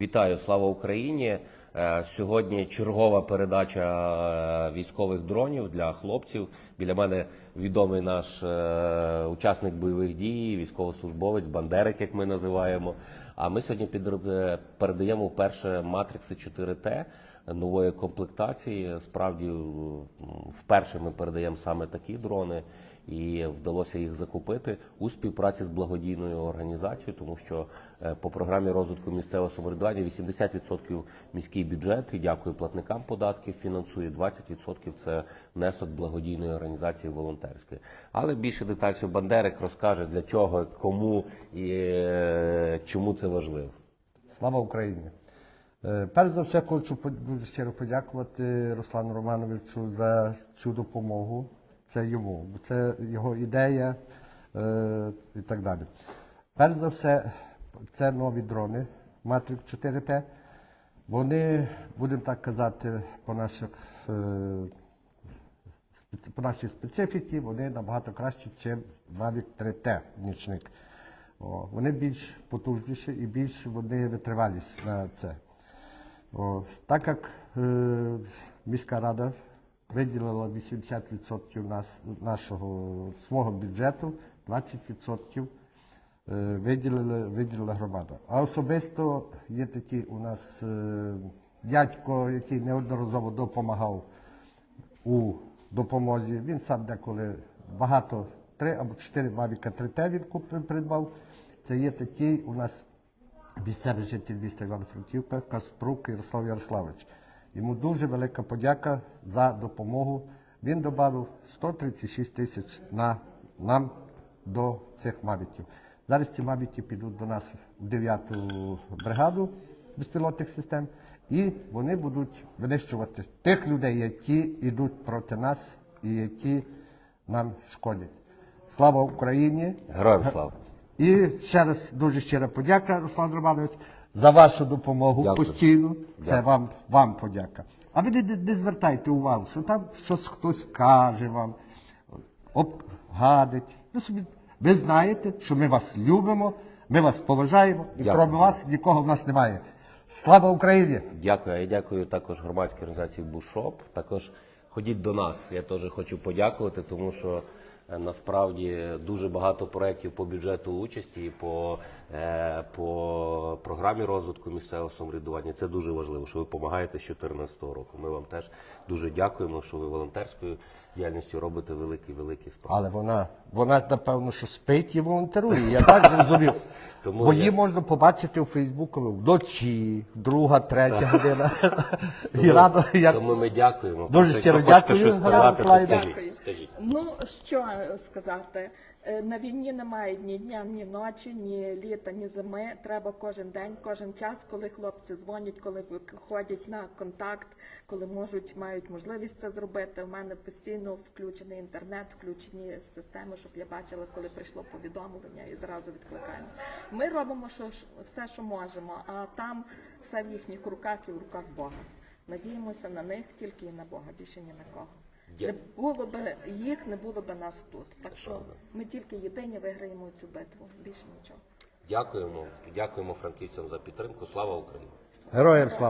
Вітаю, слава Україні! Е, Сьогодні чергова передача е, військових дронів для хлопців. Біля мене відомий наш е, учасник бойових дій, військовослужбовець, бандерик, як ми називаємо. А ми сьогодні передаємо вперше матрикси 4Т нової комплектації. Справді, вперше ми передаємо саме такі дрони і вдалося їх закупити у співпраці з благодійною організацією, тому що е, по програмі розвитку місцевого самоврядування 80% міський бюджет і дякую платникам податків фінансує 20% це внесок благодійної організації волонтерської. Але більше детальше Бандерик розкаже для чого, кому і е, чому це важливо. Слава Україні! Е, Перш за все, хочу дуже щиро подякувати Руслану Романовичу за цю допомогу. Це йому, бо це його ідея е, і так далі. Перш за все, це нові дрони Matrix 4T. Вони, будемо так казати, по наших е, по нашій специфіці вони набагато кращі, ніж Mavic 3T нічник. Вони більш потужніші і більш вони витривалість на це. Так як е, міська рада виділила 80% нас, нашого свого бюджету, 20% е, виділили, виділила громада. А особисто є такі у нас е, дядько, який неодноразово допомагав у допомозі. Він сам деколи багато, три або чотири Mavic 3T він купив, придбав. Це є такий у нас місцевий житель міста Івано-Франківка Каспрук Ярослав Ярославович. Йому дуже велика подяка за допомогу. Він додав 136 тисяч на нам до цих мавіків. Зараз ці мавіки підуть до нас в 9-ту бригаду безпілотних систем, і вони будуть винищувати тих людей, які йдуть проти нас і які нам шкодять. Слава Україні! Героям слава! І ще раз дуже щира подяка, Руслан Романович, за вашу допомогу Дякую. постійну. Це вам, вам подяка. А ви не, не- звертайте увагу, що там щось хтось каже вам, обгадить. Ви собі ви знаєте, що ми вас любимо, ми вас поважаємо, і Дякую. про вас нікого в нас немає. Слава Україні! Дякую. Я дякую також громадській організації Бушоп. Також ходіть до нас. Я теж хочу подякувати, тому що насправді дуже багато проєктів по бюджету участі по, е, по програмі розвитку місцевого самоврядування. Це дуже важливо, що ви допомагаєте з 2014 року. Ми вам теж дуже дякуємо, що ви волонтерською діяльністю робите великі великі справи. Але вона, вона напевно, що спить і волонтерує. Я так зрозумів. Тому Бо я- її можна побачити у Фейсбуку вночі, друга, третя година. І рано як Тому ми дякуємо. Дуже Якщо щиро хочете дякую, щось Галина сказати, то Миколаївна. скажіть. Скажіть. Ну що сказати, на війні немає ні дня, ні ночі, ні літа, ні зими. Треба кожен день, кожен час, коли хлопці дзвонять, коли виходять на контакт, коли можуть, мають можливість це зробити. У мене постійно включений інтернет, включені системи, щоб я бачила, коли прийшло повідомлення і зразу відкликаємось. Ми робимо що, все, що можемо, а там все в їхніх руках і в руках Бога. Надіємося на них тільки і на Бога, більше ні на кого. Не було б їх, не було б нас тут. Так що ми тільки єдині виграємо цю битву. Більше нічого. Дякуємо. Дякуємо франківцям за підтримку. Слава Україні! героям слава.